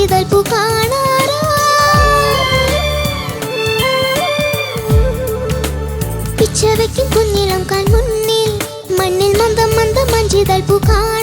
ചിതൽപ്പു കാണാറാ പിച്ച വെക്കും കുഞ്ഞിളം കാൽ മുന്നിൽ മണ്ണിൽ മന്ദം മന്ദം മഞ്ചിതൽപ്പു കാണാ